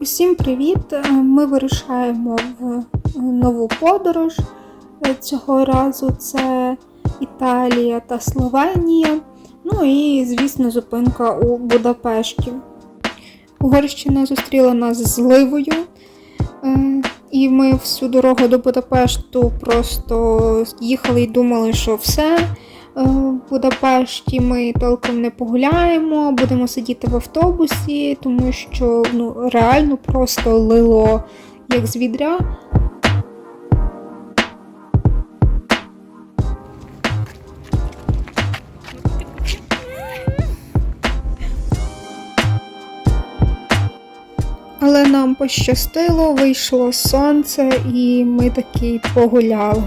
Усім привіт! Е, Ми вирушаємо в нову подорож. Е, Цього разу це Італія та Словенія. Ну і, звісно, зупинка у Будапешті. Угорщина зустріла нас зливою. Е, І ми всю дорогу до Будапешту просто їхали і думали, що все. Е, В Будапешті ми толком не погуляємо, будемо сидіти в автобусі, тому що ну, реально просто лило як з відря. Але нам пощастило, вийшло сонце і ми таки погуляли.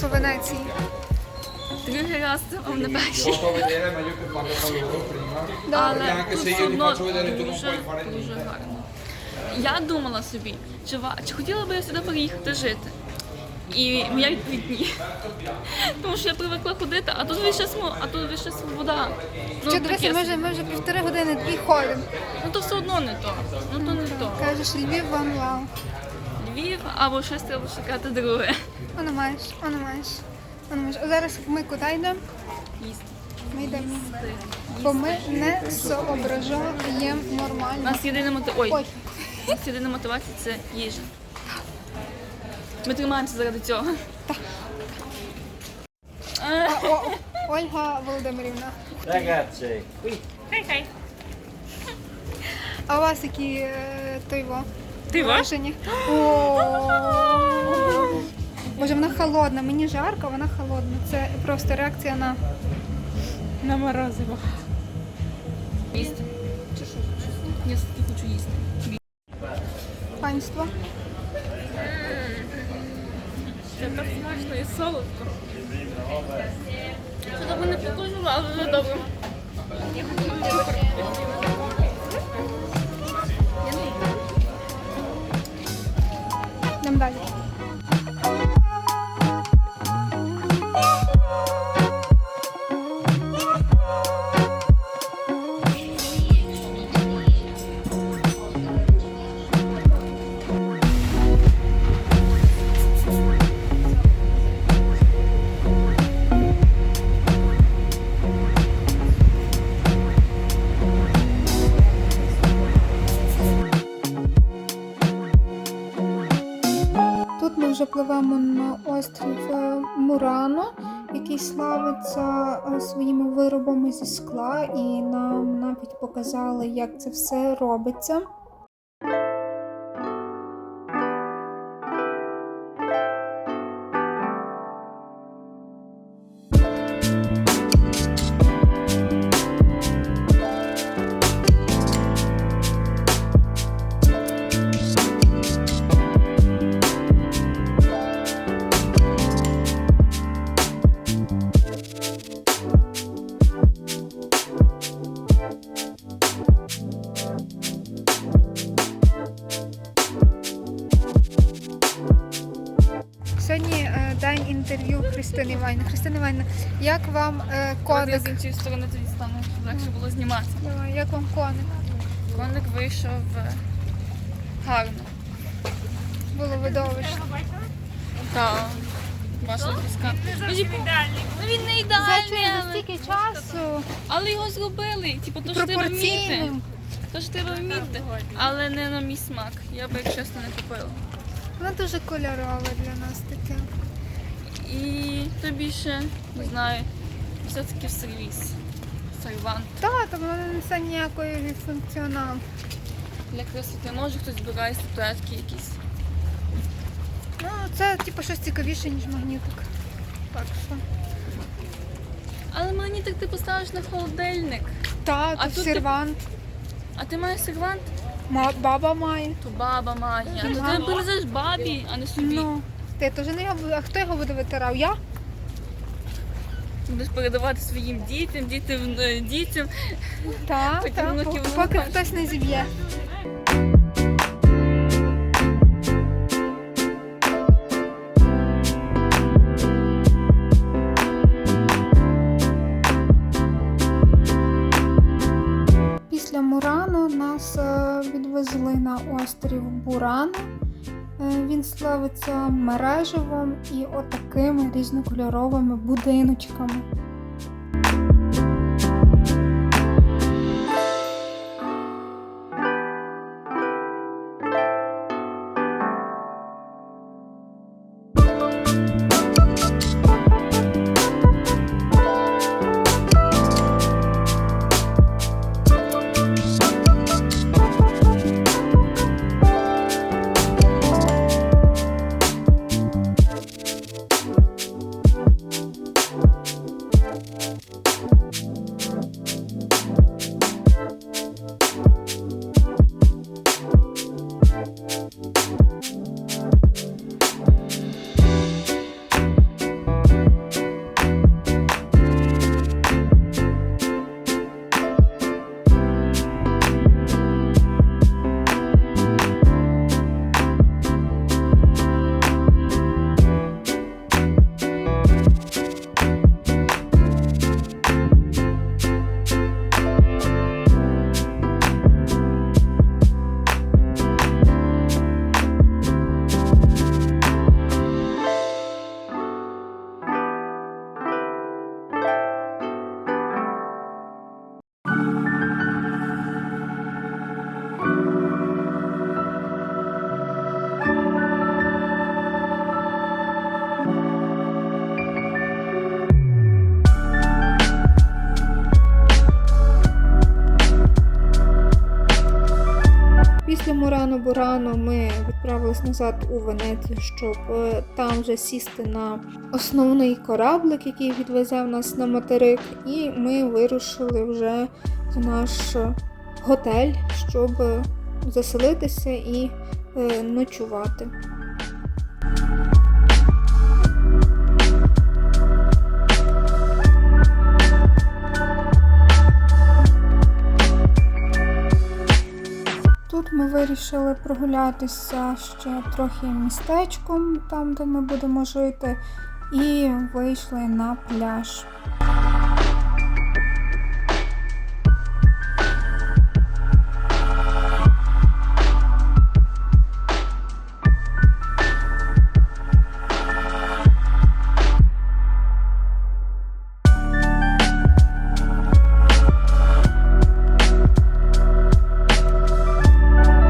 Другий раз у Венеції? Другий раз це вам не перший. Але тут все одно дуже, дуже гарно. Я думала собі, чи, чи хотіла би я сюди переїхати жити? І моя відповідь ні. Тому що я привикла ходити, а тут лише смо, а тут лише свобода. Ну, Що, дивися, ми вже, ми вже півтори години дві ходимо. ну то все одно не то. Ну то не то. Кажеш, Львів вам вау. Львів або щось треба шукати друге. Воно маєш, воно маєш. Воно маєш. А зараз ми куди йдемо? Їсти. Ми йдемо. Їсти. Бо ми не зображаємо У нас єдина мотивація. Ой, Ой, у нас єдина мотивація це їжа. Ми тримаємося заради цього. А, о, Ольга Володимирівна. Ragazzi, Хай-хай. А у вас які е, той во? Ти враження? О, Боже, вона холодна, мені жарко, вона холодна. Це просто реакція на. На морозиво. Їсти. Я все-таки хочу їсти. Панство. Це так смачно і солодко. Що тебе не покажу, але вже добре. Йдемо Мурано, який славиться е, своїми виробами зі скла, і нам навіть показали, як це все робиться. Сьогодні е, день інтерв'ю Христини Іванівни. Христина Іванівна, як вам е, Коник. з іншої сторони тоді стане легше було знімати. Давай, Як вам коник? Коник вийшов е, гарно. Було видовище. Так. Ваша близька. Ну, типу, ну, він не ідеальний, за але, стільки часу але його зробили. Типу, то ж треба вміти. То ж треба вміти. Але не на мій смак. Я би, як чесно, не купила. Воно дуже кольорове для нас таке. І то більше, не знаю, все-таки сервіс. Сервант. Так, там воно не несе ніякої функціоналу. Для красоти. Може хтось збирає статуетки якісь. Ну, це типу щось цікавіше, ніж магнітик. Так що. Але мені так ти поставиш на холодильник. Так, А тут ти- сервант. А ти маєш сервант? Ма- баба має. То баба має. То ти принесеш бабі, а не собі. Ну. Ти теж не його. А хто його буде витирав? Я? Ти Будеш передавати своїм дітям, дітям, е, дітям. Так, Потім так. внуків Поки хтось не зіб'є. Після Мурану нас е, відвезли на острів Бурана. Е, Він славиться мереживом і отакими різнокольоровими будиночками. Ранку рано ми відправились назад у Венецію, щоб е, там вже сісти на основний кораблик, який відвезе нас на материк, і ми вирушили вже в наш готель, щоб е, заселитися і е, ночувати. Вирішили прогулятися ще трохи містечком, там де ми будемо жити, і вийшли на пляж.